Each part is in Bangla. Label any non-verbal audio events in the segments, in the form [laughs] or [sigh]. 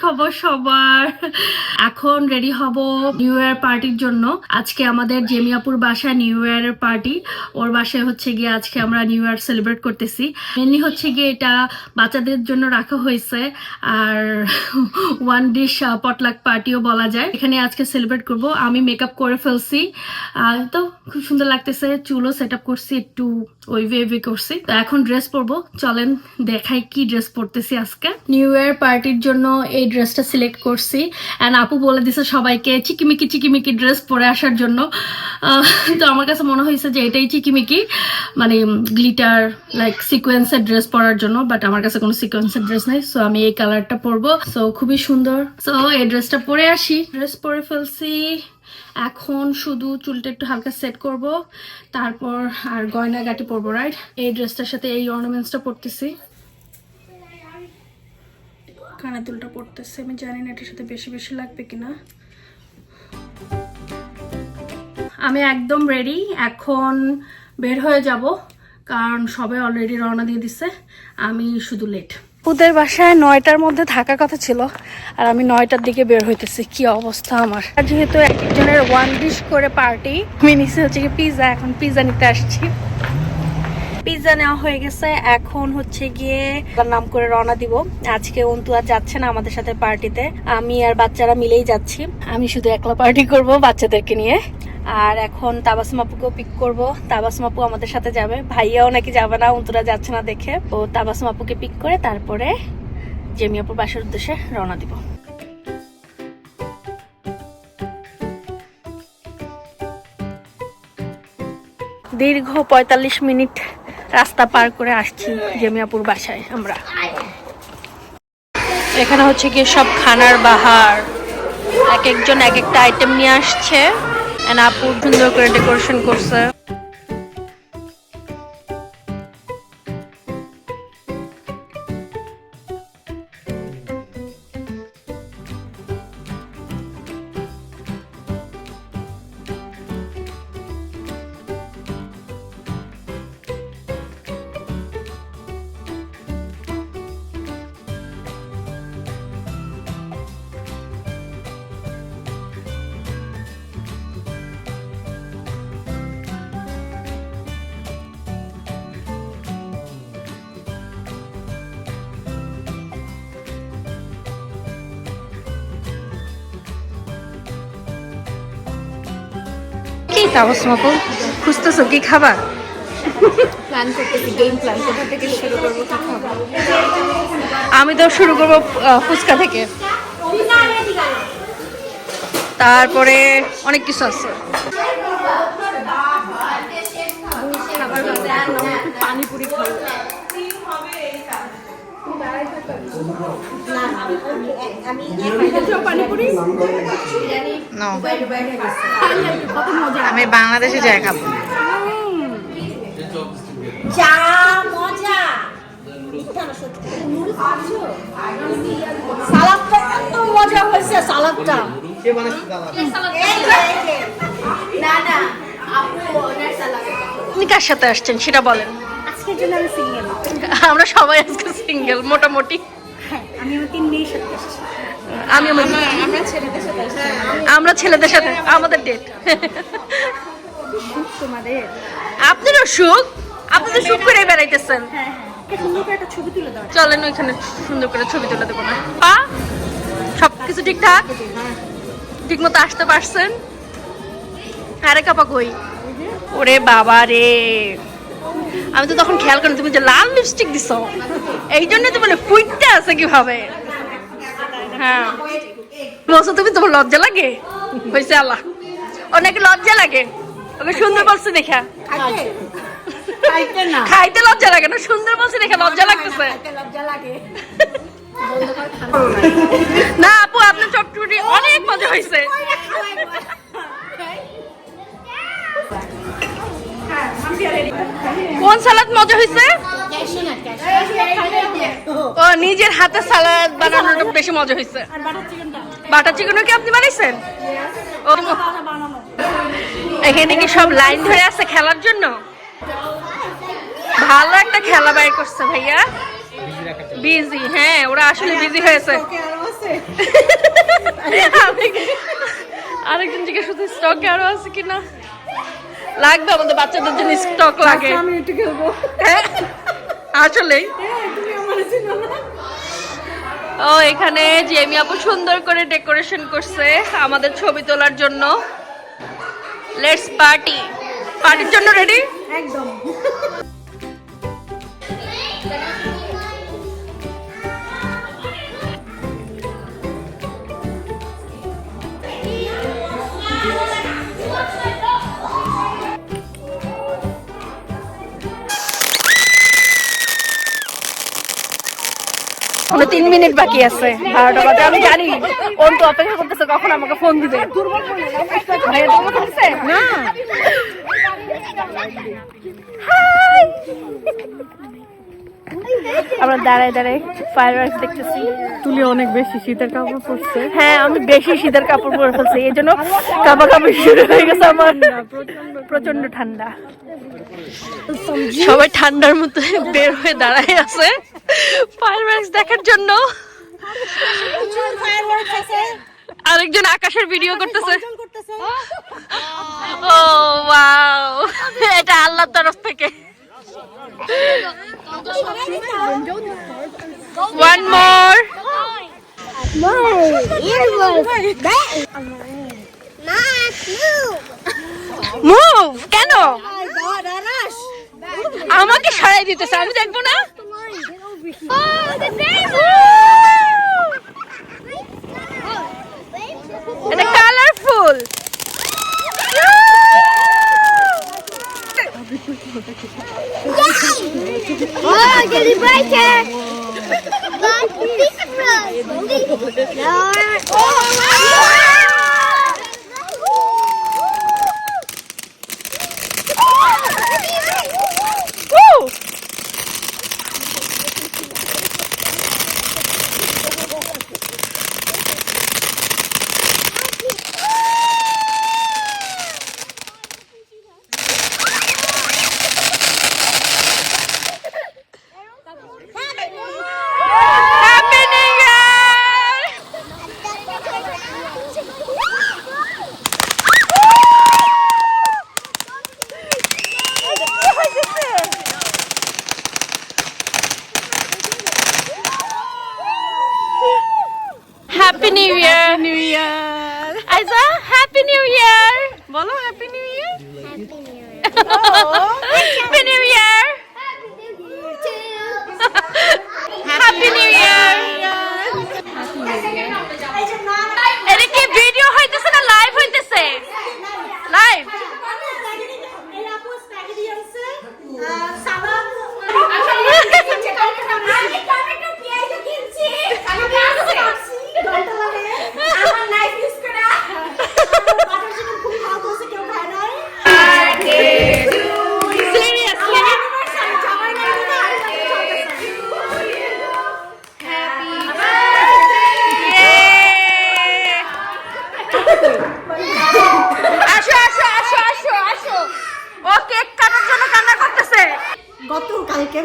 খবর সবার। এখন রেডি হব নিউ ইয়ার পার্টির জন্য। আজকে আমাদের জেমিয়াপুর বাসায় নিউ ইয়ারের পার্টি ওর বাসায় হচ্ছে গিয়ে আজকে আমরা নিউ ইয়ার সেলিব্রেট করতেছি। মেনলি হচ্ছে গিয়ে এটা বাচ্চাদের জন্য রাখা হয়েছে। আর ওয়ান ডিশ পটলাক পার্টিও বলা যায়। এখানে আজকে সেলিব্রেট করব। আমি মেকআপ করে ফেলছি। তো খুব সুন্দর লাগতেছে। চুলও সেট আপ করছি একটু। ওই ওয়েভে করছি। তো এখন ড্রেস পরবো। চলেন, দেখাই কি ড্রেস পরতেছি আজকে। নিউ ইয়ার পার্টির জন্য এই ড্রেসটা সিলেক্ট করছি। অ্যান্ড আপু বলে দিছে সবাইকে চিকিমিকি চিকিমিকি ড্রেস পরে আসার জন্য। তো আমার কাছে মনে হয়েছে যে এটাই চিকিমিকি মানে গ্লিটার লাইক সিকোয়েন্সের ড্রেস পরার জন্য। বাট আমার কাছে কোনো সিকোয়েন্সের ড্রেস নেই সো আমি এই কালারটা পরবো। সো খুবই সুন্দর। সো এই ড্রেসটা পরে আসি। ড্রেস পরে ফেলছি। এখন শুধু চুলটা একটু হালকা সেট করব, তারপর আর গয়না গাটি পরবো রাইট এই ড্রেসটার সাথে এই অর্নামেন্টসটা পরতেছি। কানে দুলটা পরতেছি। আমি জানি না এটার সাথে বেশি বেশি লাগবে কিনা। আমি একদম রেডি এখন বের হয়ে যাব, কারণ সবাই অলরেডি রওনা দিয়ে দিছে। আমি শুধু লেট ওদের বাসায় নয়টার মধ্যে থাকার কথা ছিল, আর আমি নয়টার দিকে বের হইতেছি। কি অবস্থা আমার? যেহেতু এক একজনের ওয়ান ডিশ করে পার্টি আমি নিচে হচ্ছে কি পিৎজা এখন পিৎজা নিতে আসছি। পিৎজা নেওয়া হয়ে গেছে, এখন হচ্ছে গিয়ে নাম করে রওনা দিব। আজকে অন্তু আর যাচ্ছে না আমাদের সাথে পার্টিতে আমি আর বাচ্চারা মিলেই যাচ্ছি। আমি শুধু একলা পার্টি করব বাচ্চাদেরকে নিয়ে। আর এখন তাবাসুম আপুকেও পিক করব। তাবাসুম আপু আমাদের সাথে যাবে। ভাইয়াও নাকি যাবে না, অন্তুরা যাচ্ছে না দেখে। ও তাবাসুম আপুকে পিক করে তারপরে জেমি আপুর বাসার উদ্দেশ্যে রওনা দিব। দীর্ঘ পঁয়তাল্লিশ মিনিট রাস্তা পার করে আসছি জেমিয়াপুর বাসায় আমরা। এখানে হচ্ছে গিয়ে সব খানার বাহার। এক একজন এক একটা আইটেম নিয়ে আসছে। এন্ড আপু সুন্দর করে ডেকোরেশন করছে। কি মকম খুঁজতেছো কি খাবার প্ল্যান করতেছি গেম প্ল্যান কোথা থেকে শুরু করব কি খাব? আমি তো শুরু করব ফুচকা থেকে। তারপরে অনেক কিছু আছে। আমি বাংলাদেশে যাই খাব। যা মজা। সালাদটা এত মজা হয়েছে সালাদটা। না না আপু ওনার সালাদ। আপনি কার সাথে আসছেন সেটা বলেন। আজকের জন্য আমি সিঙ্গেল আমরা সবাই আজকে সিঙ্গেল মোটামুটি। হ্যাঁ আমি আমার তিন মেয়ের সাথে আসছি। আমি আমরা ছেলেদের সাথে আমাদের ডেট আপনারও সুখ? আপনি তো সুখ করে বেড়াইতেছেন। হ্যাঁ হ্যাঁ। সুন্দর করে দাও। চলেন ওইখানে সুন্দর করে ছবি তুলে দেবো না। পা? সব কিছু ঠিকঠাক? ঠিক মতো আসতে পারছেন? আরে কাপা কই? ওরে বাবা রে। আমি তো তখন খেয়াল করি তুমি যে লাল লিপস্টিক দিছো। এই জন্য তো বলে ফুটতে আছে কীভাবে? হ্যাঁ। বলছো তুমি তোমার লজ্জা লাগে? হয়েছে আল্লাহ। অনেক লজ্জা লাগে। ওকে সুন্দর বলছে দেখা। খাইতে? লজ্জা লাগে না সুন্দর বলছে দেখে লজ্জা লাগতেছে। না আপু আপনার চটচটি অনেক মজা হয়েছে কোন সালাদ মজা হয়েছে নিজের হাতে সালাদ বানানোটা বেশি মজা হয়েছে। বাটার চিকেনটা চিকেনও কি আপনি বানাইছেন? ও এখানে কি সব লাইন ধরে আছে খেলার জন্য? ভালো একটা খেলা বাইর করছে ভাইয়া। বিজি হ্যাঁ ওরা আসলে বিজি হয়েছে। আরেকজন জিজ্ঞেস করতে স্টকে আরও আছে কিনা? লাগবে আমাদের বাচ্চাদের জন্য স্টক লাগে। আমি একটু খেলব। হ্যাঁ আসলেই। ও, এখানে জেমি আপু সুন্দর করে ডেকোরেশন করছে আমাদের ছবি তোলার জন্য। লেটস পার্টি পার্টির জন্য রেডি একদম। তিন মিনিট বাকি আছে। বারোটা আমি জানি। ওন তো অপেক্ষা করতেছে, কখন আমাকে ফোন দিবে? না। আমরা দাঁড়ায় দাঁড়ায় ফায়ার ওয়ার্কস দেখতেছি। তুলি অনেক বেশি শীতের কাপড় পরছে। হ্যাঁ আমি বেশি শীতের কাপড় পরে ফেলছি এই জন্য কাপা কাপড় শুরু হয়ে গেছে আমার। প্রচণ্ড ঠান্ডা। সবাই ঠান্ডার মতো বের হয়ে দাঁড়ায় আছে ফায়ার ফায়ারওয়ার্কস দেখার জন্য। আরেকজন আকাশের ভিডিও করতেছে। ও ওয়াও এটা আল্লাহর তরফ থেকে। ওয়ান মোর মুভ কেন? আমাকে সরাই দিতেছে আমি দেখব না? এটা colourful Oh, Gilly Breaker! Like this rose! Oh!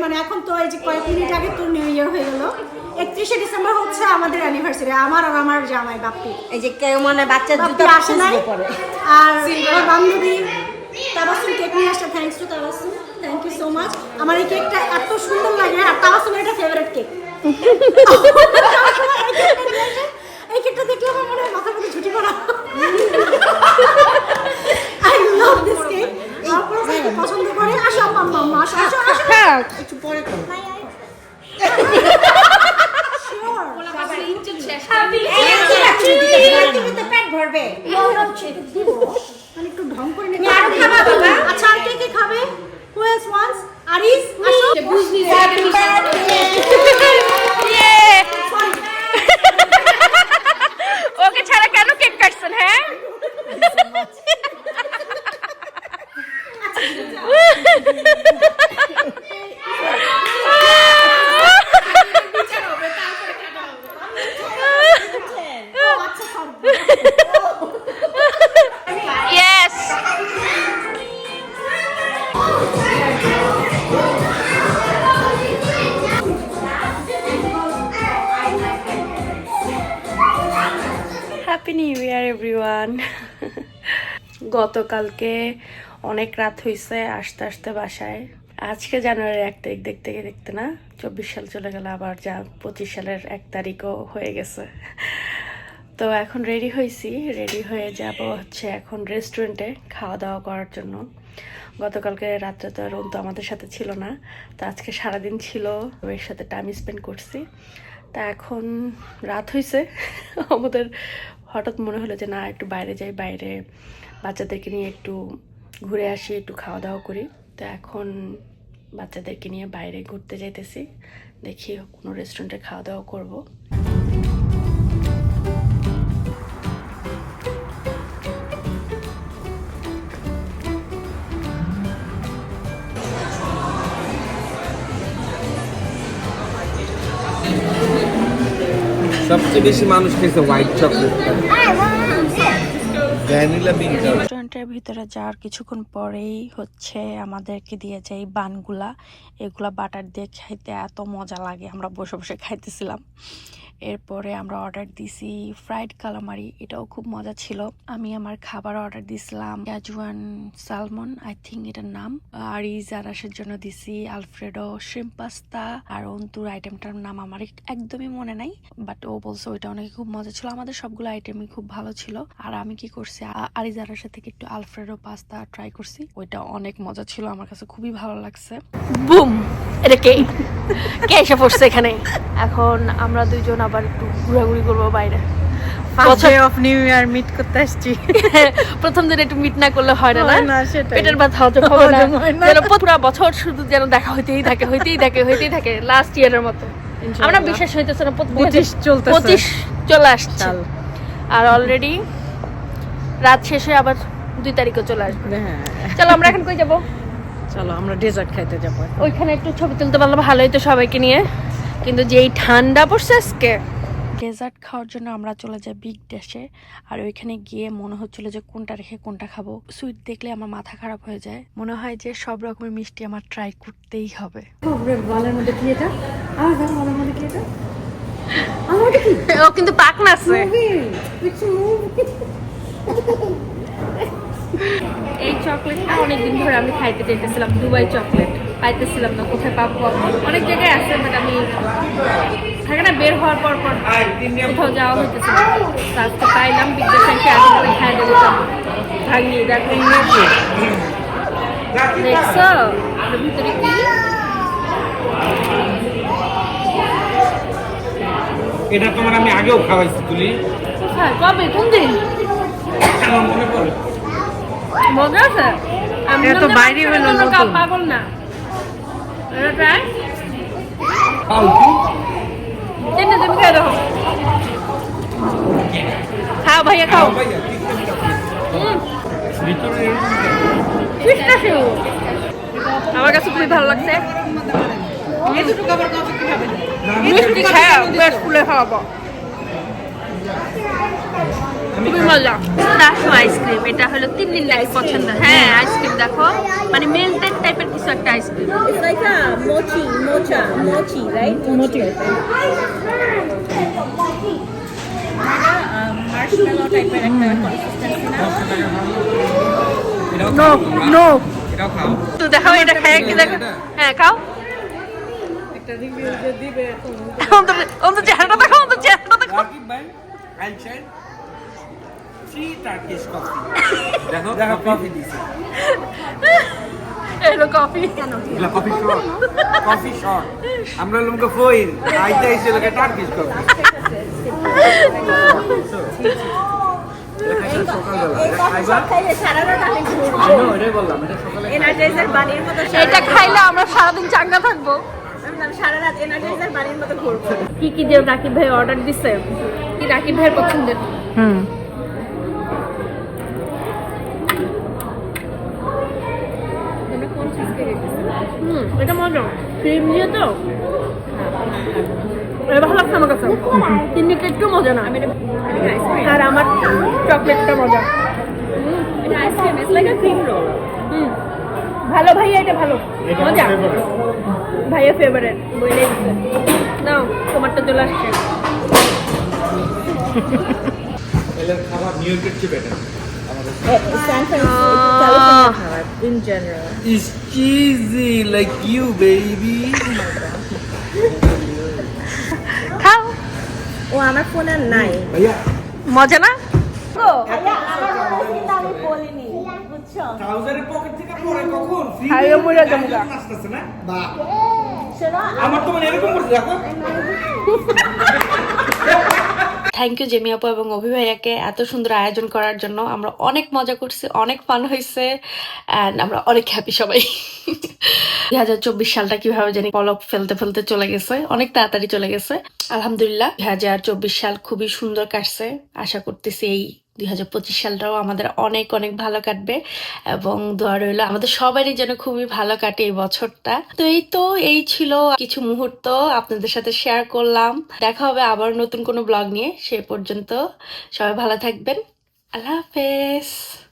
মানে এখন তো এই যে কয়েক মিনিট আগে তো নিউ ইয়ার হয়ে গেল। একত্রিশে ডিসেম্বর হচ্ছে আমাদের অ্যানিভার্সারি আমার আর আমার জামাই বাপ্পি। এই যে কেউ মানে বাপ্পি জুতো আসে নাই। আর আমার বান্ধবী তাবাসুম কেক নিয়ে আসছে। Thanks to Tabassum thank you so much আমার এই কেকটা এত সুন্দর লাগে। আর তাবাসুমের এটা ফেভারিট কেক। [laughs] এই কেকটা দেখলে আমার মনে হয় মাথার মধ্যে ছুটি পড়া আই লাভ দিস কেক আপনারা সবাই পছন্দ করে আসো আম্মা আম্মা আসো আসো আসো একটু পরে করো। পেট ভরবে মানে একটু এভরিওয়ান [laughs] গতকালকে অনেক রাত হয়েছে আসতে আসতে বাসায়। আজকে জানুয়ারির এক তারিখ দেখতে দেখতে না, চব্বিশ সাল চলে গেল, আবার যা পঁচিশ সালের এক তারিখও হয়ে গেছে। তো এখন রেডি হয়েছি রেডি হয়ে যাব হচ্ছে এখন রেস্টুরেন্টে খাওয়া দাওয়া করার জন্য। গতকালকে রাত্রে তো আর তো আমাদের সাথে ছিল না, তো আজকে সারাদিন ছিল ওর সাথে টাইম স্পেন্ড করছি। তা এখন রাত হয়েছে [laughs] আমাদের হঠাৎ মনে হলো যে, না, একটু বাইরে যাই, বাইরে বাচ্চাদেরকে নিয়ে একটু ঘুরে আসি, একটু খাওয়া দাওয়া করি। তো এখন বাচ্চাদেরকে নিয়ে বাইরে ঘুরতে যাইতেছি। দেখি কোনো রেস্টুরেন্টে খাওয়া দাওয়া করব। সবচেয়ে বেশি মানুষ খেয়েছে হোয়াইট চকলেট রেস্টুরেন্টের ভিতরে যাওয়ার কিছুক্ষণ পরেই হচ্ছে আমাদেরকে দিয়ে যায় এই বানগুলা। এগুলা বাটার দিয়ে খাইতে এত মজা লাগে, আমরা বসে বসে খাইতেছিলাম। এরপরে আমরা অর্ডার দিছি ফ্রাইড কালামারি এটাও খুব মজা ছিল। আমি আমার খাবার অর্ডার দিছিলাম ক্যাজুয়ান সালমন আই থিঙ্ক এটার নাম। আর ইজারাসের জন্য দিছি আলফ্রেডো শ্রিম পাস্তা আর অন্তুর আইটেমটার নাম আমার একদমই মনে নাই বাট ও বলছে ওইটা অনেক খুব মজা ছিল। আমাদের সবগুলো আইটেমই খুব ভালো ছিল। আর আমি কি করছি আরিজারার থেকে একটু আলফ্রেডো পাস্তা ট্রাই করছি। ওইটা অনেক মজা ছিল আমার কাছে খুবই ভালো লাগছে। বুম! এটা কে? কে এসে পড়ছে এখানে? এখন আমরা দুইজন আবার একটু ঘোরাঘুরি করব বাইরে। First day of new year meet করতে আসছি। [laughs] প্রথম দিন একটু মিট না করলে হয় না না? না, পেটের ব্যথা হজম হবে না। হজম না। যেন পুরো বছর শুধু যেন দেখা হইতেই থাকে হইতেই থাকে হইতেই থাকে লাস্ট ইয়ারের মতো। আমরা বিশ্বাস হইতেছে না পঁচিশ চলতেছে। পঁচিশ চলে আসছে। আর অলরেডি রাত শেষে আবার দুই তারিখে চলে আসবে। হ্যাঁ। চলো আমরা এখন কই যাব? চলো আমরা ডেজার্ট খাইতে যাব ওইখানে একটু ছবি তুলতে পারলে ভালোই তো সবাইকে নিয়ে। কিন্তু যেই ঠান্ডা পড়ছে আজকে। ডেজার্ট খাওয়ার জন্য আমরা চলে যাই বিগ ড্যাশে আর ওইখানে গিয়ে মনে হচ্ছিল যে কোনটা রেখে কোনটা খাব। সুইট দেখলে আমার মাথা খারাপ হয়ে যায়। মনে হয় যে সব রকমের মিষ্টি আমার ট্রাই করতেই হবে। ও কিন্তু পাক আছে। এই চকলেটটা অনেকদিন ধরে আমি খাইতে চাইতেছিলাম দুবাই চকলেট। পাইতেছিলাম না কোথায় পাবো অনেক জায়গায় আছে বাট আমি থাকে না বের হওয়ার পর পর কোথাও যাওয়া হইতেছে না। তো আজকে পাইলাম বিদ্যা সাইকে আগে করে খাই দেবো ভাঙিয়ে দেখো দেখছ? ভিতরে কি? এটা তোমার আমি আগেও খাওয়াইছি তুলি। কবে? কোন দিন? মনে পড়ে। মজা আছে? আমি তো বাইরে হলো। পাগল না। Try? খাও। তুমি খেয়ে দেখো খাও ভাইয়া খাও আমার কাছে খুবই ভালো লাগছে মিষ্টি পেট ফুলে খাওয়াবো খুবই মজা আইসক্রিম এটা হলো তিন দিন লাগে পছন্দ। হ্যাঁ। কিছু একটা ice cream It's like a mochi, mocha, mochi, right? Mochi. marshmallow type এর একটা consistency না? এটাও নো খাও তোমরা? নো এটাও খাও তো দেখাও এটা খায় কি দেখো হ্যাঁ খাও অন্তত অন্তত চেহারাটা দেখো অন্তত চেহারাটা দেখো রাকিব ভাই I'll share three Turkish coffee. দেখো দেখো কফি দিছে এলো কফি এগুলা কফি শর্ট কফি শর্ট আমরা লোকে ফইল। আইতে আইছে লোকে টার্কিশ কফি খাইলে এটা আমরা সারাদিন চাঙ্গা থাকব। সারা রাত Energizer bunny-র মতো ঘুরবো। কি কি যে রাকিব ভাই অর্ডার দিছে? কি রাকিব ভাইয়ের পছন্দের? হুম। হুম এটা মজা। ক্রিম দিয়ে তো? এটা ভালো লাগছে আমার কাছে। তিনদিকে একটু মজা না আর আমার চকলেটটা মজা। ভালো ভাইয়া এটা ভালো। মজা। ভাইয়া ফেভারিট বইলে নাও তোমারটা চলে আসছে। খাবার নিউ ইয়র্কের চেয়ে বেটার আমাদের in general is cheesy like you baby. খাও ও আমার ফোন আর নাই মজা না আমার তো মানে এরকম করছে দেখো থ্যাংক ইউ জেমি আপু এবং অভি ভাইয়াকে এত সুন্দর আয়োজন করার জন্য। আমরা অনেক মজা করছি, অনেক ফান হয়েছে অ্যান্ড আমরা অনেক হ্যাপি সবাই। [laughs] দুই হাজার চব্বিশ সালটা কীভাবে জানি পলক ফেলতে ফেলতে চলে গেছে, অনেক তাড়াতাড়ি চলে গেছে। আলহামদুলিল্লাহ, দুই হাজার চব্বিশ সাল খুবই সুন্দর কাটছে। আশা করতেছি এই দুই হাজার পঁচিশ সালটাও আমাদের অনেক অনেক ভালো কাটবে এবং দোয়া রইল আমাদের সবারই যেন খুবই ভালো কাটে এই বছরটা। তো এই তো, এই ছিল কিছু মুহূর্ত আপনাদের সাথে শেয়ার করলাম। দেখা হবে আবার নতুন কোনো ব্লগ নিয়ে, সে পর্যন্ত সবাই ভালো থাকবেন। আল্লাহ হাফেজ।